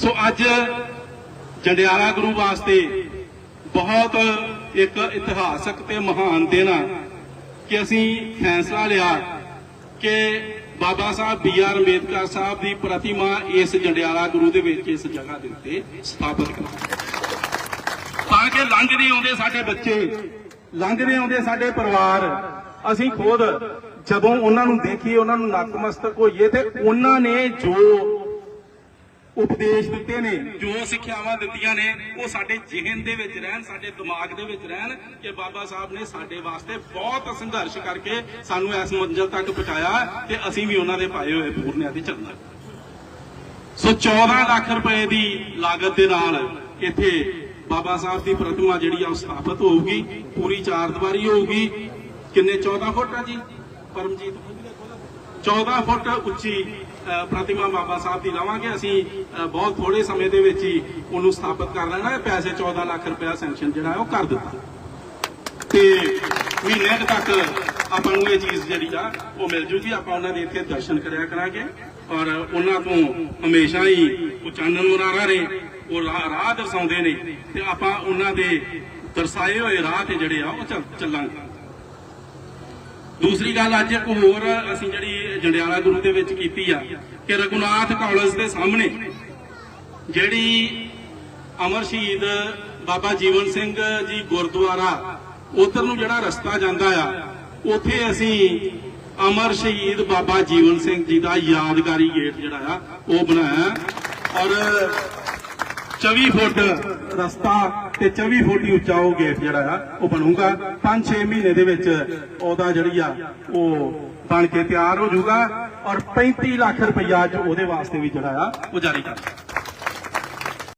ਸੋ ਅੱਜ ਜੰਡਿਆਲਾ ਗੁਰੂ ਵਾਸਤੇ ਬਹੁਤ ਇੱਕ ਇਤਿਹਾਸਕ ਤੇ ਮਹਾਨ ਦਿਨ ਆ ਕਿ ਅਸੀਂ ਫੈਸਲਾ ਲਿਆ ਕਿ ਬਾਬਾ ਸਾਹਿਬ ਬੀ ਆਰ ਅੰਬੇਦਕਰ ਸਾਹਿਬ ਦੀ ਪ੍ਰਤਿਮਾ ਇਸ ਜੰਡਿਆਲਾ ਗੁਰੂ ਦੇ ਵਿੱਚ ਇਸ ਜਗ੍ਹਾ ਦੇ ਉੱਤੇ ਸਥਾਪਿਤ ਕਰਾਂ ਤਾਂ ਕਿ ਲੰਘਦੇ ਆਉਂਦੇ ਸਾਡੇ ਬੱਚੇ, ਲੰਘਦੇ ਆਉਂਦੇ ਸਾਡੇ ਪਰਿਵਾਰ, ਅਸੀਂ ਖੁਦ ਜਦੋਂ ਉਹਨਾਂ ਨੂੰ ਦੇਖੀਏ, ਉਹਨਾਂ ਨੂੰ ਨਤਮਸਤਕ ਹੋਈਏ ਤੇ ਉਹਨਾਂ ਨੇ ਜੋ ਉਪਦੇਸ਼ ਦਿੱਤੇ ਨੇ। ਜੋ ਸਿੱਖਿਆਵਾਂ ਦਿੱਤੀਆਂ ਨੇ, ਉਹ ਸਾਡੇ ਜ਼ਿਹਨ ਦੇ ਵਿੱਚ ਰਹਿਣ, ਸਾਡੇ ਦਿਮਾਗ ਦੇ ਵਿੱਚ ਰਹਿਣ ਕਿ ਬਾਬਾ ਸਾਹਿਬ ਨੇ ਸਾਡੇ ਵਾਸਤੇ ਬਹੁਤ ਸੰਘਰਸ਼ ਕਰਕੇ ਸਾਨੂੰ ਇਸ ਮੰਜ਼ਿਲ ਤੱਕ ਪਹੁੰਚਾਇਆ ਤੇ ਅਸੀਂ ਵੀ ਉਹਨਾਂ ਦੇ ਪਾਏ ਹੋਏ ਪੂਰਨਿਆਂ ਤੇ ਚੱਲਣਾ ਸੋ 14 ਲੱਖ ਰੁਪਏ ਦੀ ਲਾਗਤ ਦੇ ਨਾਲ ਇੱਥੇ ਬਾਬਾ ਸਾਹਿਬ ਦੀ ਪ੍ਰਤਿਮਾ ਜਿਹੜੀ ਆ ਉਹ ਸਥਾਪਿਤ ਹੋਊਗੀ, ਪੂਰੀ ਚਾਰ ਦੀਵਾਰੀ ਹੋਊਗੀ। ਕਿੰਨੇ? 14 ਫੁੱਟ ਆ ਜੀ? ਪਰਮਜੀਤ 14 ਫੁੱਟ ਉੱਚੀ ਪ੍ਰਤਿਮਾ ਬਾਬਾ ਸਾਹਿਬ ਦੀ ਲਾਵਾਂਗੇ। ਅਸੀਂ ਬਹੁਤ ਥੋੜੇ ਸਮੇਂ ਦੇ ਵਿੱਚ ਹੀ ਉਹਨੂੰ ਸਥਾਪਿਤ ਕਰ ਲੈਣਾ ਹੈ। ਪੈਸੇ 14 ਲੱਖ ਰੁਪਇਆ ਸੈਂਕਸ਼ਨ ਜਿਹੜਾ ਹੈ ਉਹ ਕਰ ਦਿੱਤਾ। ਤੇ ਮਹੀਨੇ ਤੱਕ ਆਪਾਂ ਨੂੰ ਇਹ ਚੀਜ਼ ਜਿਹੜੀ ਆ, ਉਹ ਮਿਲ ਜੂਗੀ। ਆਪਾਂ ਉਹਨਾਂ ਦੇ ਇੱਥੇ ਦਰਸ਼ਨ ਕਰਿਆ ਕਰਾਂਗੇ। ਔਰ ਉਹਨਾਂ ਤੋਂ ਹਮੇਸ਼ਾ ਹੀ ਉਹ ਚਾਨਣ ਮੁਨਾਰਾ ਨੇ, ਉਹ ਰਾਹ ਦਰਸਾਉਂਦੇ ਨੇ। ਤੇ ਆਪਾਂ ਉਹਨਾਂ ਦੇ ਦਰਸਾਏ ਹੋਏ ਰਾਹ ਤੇ ਜਿਹੜੇ ਆ, ਉਹ ਚੱਲਾਂਗੇ। ਦੂਸਰੀ ਗੱਲ ਅੱਜ ਇੱਕ ਹੋਰ ਅਸੀਂ ਜਿਹੜੀ ਜੰਡਿਆਲਾ ਗੁਰੂ ਦੇ ਵਿੱਚ ਕੀਤੀ ਆ ਕਿ ਰਘੁਨਾਥ ਕਾਲਜ ਦੇ ਸਾਹਮਣੇ ਜਿਹੜੀ ਅਮਰ ਸ਼ਹੀਦ ਬਾਬਾ ਜੀਵਨ ਸਿੰਘ ਜੀ ਗੁਰਦੁਆਰਾ, ਉਧਰ ਨੂੰ ਜਿਹੜਾ ਰਸਤਾ ਜਾਂਦਾ ਆ, ਉੱਥੇ ਅਸੀਂ ਅਮਰ ਸ਼ਹੀਦ ਬਾਬਾ ਜੀਵਨ ਸਿੰਘ ਜੀ ਦਾ ਯਾਦਗਾਰੀ ਗੇਟ ਜਿਹੜਾ ਆ, ਉਹ ਬਣਾਇਆ। ਔਰ 24 ਫੁੱਟ ਰਸਤਾ ਤੇ 24 ਫੁੱਟ ਉੱਚਾ ਉਹ ਗੇਟ ਜਿਹੜਾ ਆ, ਉਹ ਬਣੂਗਾ। 5-6 ਮਹੀਨੇ ਦੇ ਵਿੱਚ ਉਹਦਾ ਜਿਹੜੀ ਆ, ਉਹ ਬਣ ਕੇ ਤਿਆਰ ਹੋ ਜਾਊਗਾ। ਔਰ 35 ਲੱਖ ਰੁਪਇਆ ਅੱਜ ਉਹਦੇ ਵਾਸਤੇ ਵੀ ਜਿਹੜਾ ਆ, ਉਹ ਜਾਰੀ ਕਰ